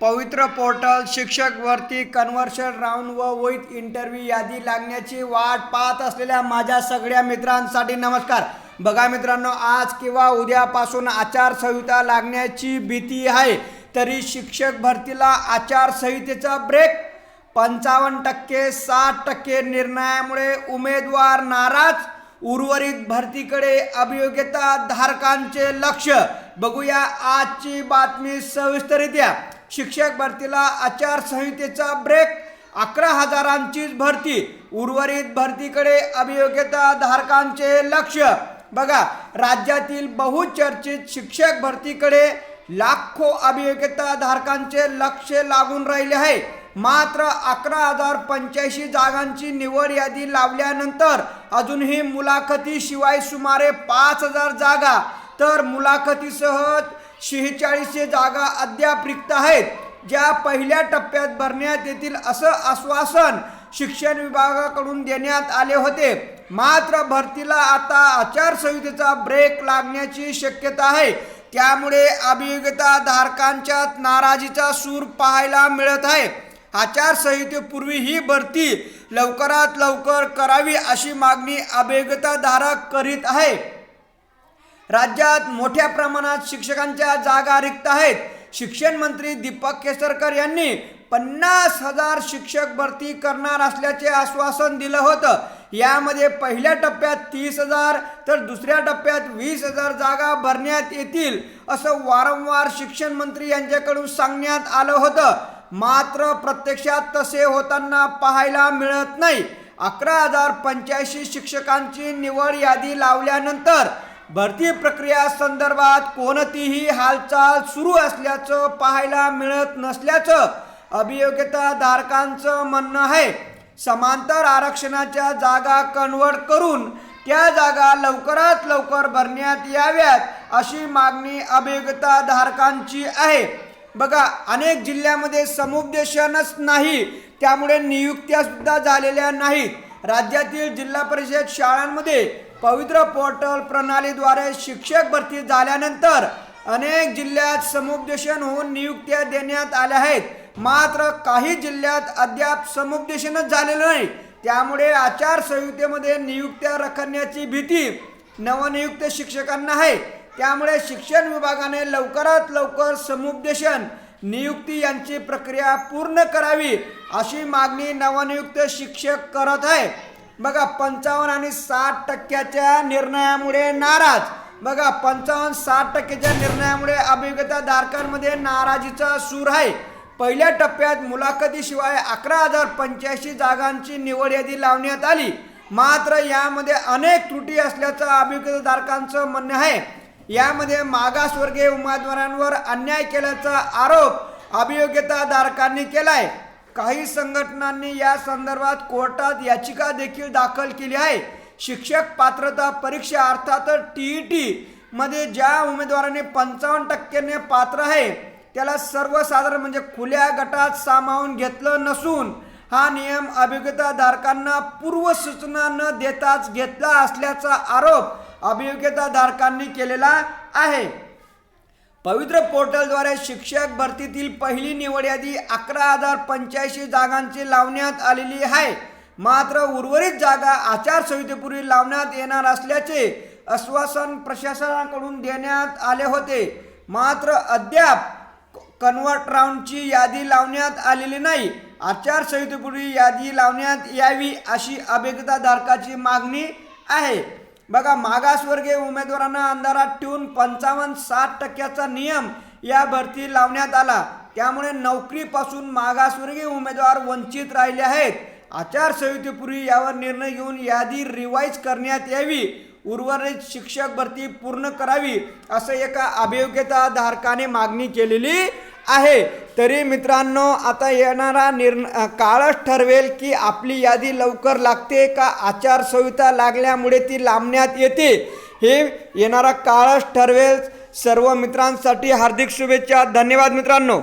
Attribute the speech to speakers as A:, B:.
A: पवित्र पोर्टल शिक्षक भरती कन्व्हर्शन राऊंड व विथ इंटरव्ह्यू यादी लागण्याची वाट पाहत असलेल्या माझ्या सगळ्या मित्रांसाठी नमस्कार. बघा मित्रांनो आज किंवा उद्यापासून आचारसंहिता लागण्याची भीती आहे तरी शिक्षक भरतीला आचारसंहितेचा ब्रेक पंचावन्न टक्के साठ टक्के निर्णयामुळे उमेदवार नाराज. उर्वरित भरतीकडे अभियोग्यता धारकांचे लक्ष. बघूया आजची बातमी सविस्तरित्या शिक्षक भरतीला आचारसंहितेचा ब्रेक अकरा हजारांचीच भरती. उर्वरित भरतीकडे अभियोग्यता धारकांचे लक्ष. बघा राज्यातील बहुचर्चित शिक्षक भरतीकडे लाखो अभियोग्यता धारकांचे लक्ष लागून राहिले आहे. मात्र अकरा हजार पंच्याऐंशी जागांची निवड यादी लावल्यानंतर अजूनही मुलाखतीशिवाय सुमारे पाच हजार जागा. तर मुलाखतीसह शेहेचाळीसशे जागा अद्याप रिक्त आहेत. ज्या पहिल्या टप्प्यात भरण्यात येतील असं आश्वासन शिक्षण विभागाकडून देण्यात आले होते. मात्र भरतीला आता आचारसंहितेचा ब्रेक लागण्याची शक्यता आहे. त्यामुळे अभियोग्यता धारकांच्या नाराजीचा सूर पाहायला मिळत आहे. आचारसंहितेपूर्वी ही भरती लवकरात लवकर करावी अशी मागणी अभियोग्यताधारक करीत आहे. राज्यात मोठ्या प्रमाणात शिक्षकांच्या जागा रिक्त आहेत. शिक्षण मंत्री दीपक केसरकर यांनी पन्नास हजार शिक्षक भरती करणार असल्याचे आश्वासन दिलं होतं. यामध्ये पहिल्या टप्प्यात तीस हजार तर दुसऱ्या टप्प्यात वीस हजार जागा भरण्यात येतील असं वारंवार शिक्षण मंत्री यांच्याकडून सांगण्यात आलं होतं. मात्र प्रत्यक्षात तसे होताना पाहायला मिळत नाही. अकरा हजार पंच्याऐंशी शिक्षकांची निवड यादी लावल्यानंतर भरती प्रक्रिया संदर्भात कोणतीही हालचाल सुरू असल्याचं पाहायला मिळत नसल्याचं अभियोग्यता धारकांचं म्हणणं आहे. समांतर आरक्षणाच्या जागा कन्वर्ट करून त्या जागा लवकरात लवकर भरण्यात याव्यात अशी मागणी अभियोग्यता धारकांची आहे. बघा अनेक जिल्ह्यामध्ये समुपदेशनच नाही त्यामुळे नियुक्त्या सुद्धा झालेल्या नाहीत. राज्यातील जिल्हा परिषद शाळांमध्ये पवित्र पोर्टल प्रणालीद्वारे शिक्षक भरती झाल्यानंतर अनेक जिल्ह्यात समुपदेशन होऊन नियुक्त्या देण्यात आल्या आहेत. मात्र काही जिल्ह्यात अद्याप समुपदेशनच झालेलं नाही. त्यामुळे आचारसंहितेमध्ये नियुक्त्या रखण्याची भीती नवनियुक्त शिक्षकांना आहे. त्यामुळे शिक्षण विभागाने लवकरात लवकर समुपदेशन नियुक्ती यांची प्रक्रिया पूर्ण करावी अशी मागणी नवनियुक्त शिक्षक करत आहे बघा पंचावन्न आणि साठ टक्क्याच्या निर्णयामुळे नाराज. बघा पंचावन्न साठ टक्क्याच्या निर्णयामुळे अभियोग्यता धारकांमध्ये नाराजीचा सूर आहे. पहिल्या टप्प्यात मुलाखतीशिवाय अकरा हजार पंच्याऐंशी जागांची निवड यादी लावण्यात आली. मात्र यामध्ये अनेक त्रुटी असल्याचं अभियोग्यताधारकांचं म्हणणं आहे. यामध्ये मागासवर्गीय उमेदवारांवर अन्याय केल्याचा आरोप अभियोग्यताधारकांनी आहे काही संघटनांनी या संदर्भात कोर्टात याचिका देखील दाखल केली आहे. शिक्षक पात्रता परीक्षा अर्थात टी ई टी मध्ये ज्या उमेदवाराने पंचावन्न टक्क्याने पात्र आहे त्याला सर्वसाधारण म्हणजे खुल्या गटात सामावून घेतलं नसून हा नियम अभियोग्यताधारकांना पूर्व सूचना न देताच घेतला असल्याचा आरोप अभियोग्यताधारकांनी केलेला आहे. पवित्र पोर्टलद्वारे शिक्षक भरतीतील पहिली निवड यादी अकरा हजार पंच्याऐंशी जागांची लावण्यात आलेली आहे. मात्र उर्वरित जागा आचारसंहितेपूर्वी लावण्यात येणार असल्याचे आश्वासन प्रशासनाकडून देण्यात आले होते. मात्र अद्याप कन्वर्ट राऊंडची यादी लावण्यात आलेली नाही. आचारसंहितेपूर्वी यादी लावण्यात यावी अशी अभिज्ञताधारकाची मागणी आहे. बघा मागासवर्गीय उमेदवारांना अंधारात ठेवून पंचावन्न साठ टक्क्याचा नियम या भरती लावण्यात आला. त्यामुळे नोकरीपासून मागासवर्गीय उमेदवार वंचित राहिले आहेत. आचारसंहितेपूर्वी यावर निर्णय घेऊन यादी रिवाईज करण्यात यावी. उर्वरित शिक्षक भरती पूर्ण करावी असं एका अभियोग्यता धारकाने मागणी केलेली आहे. तरी मित्रांनो आता येणारा निर्ण काळच ठरवेल की आपली यादी लवकर लागते का? आचारसंहिता लागल्यामुळे ती लांबण्यात येते. हे येणारा काळच ठरवेल. सर्व मित्रांसाठी हार्दिक शुभेच्छा. धन्यवाद मित्रांनो.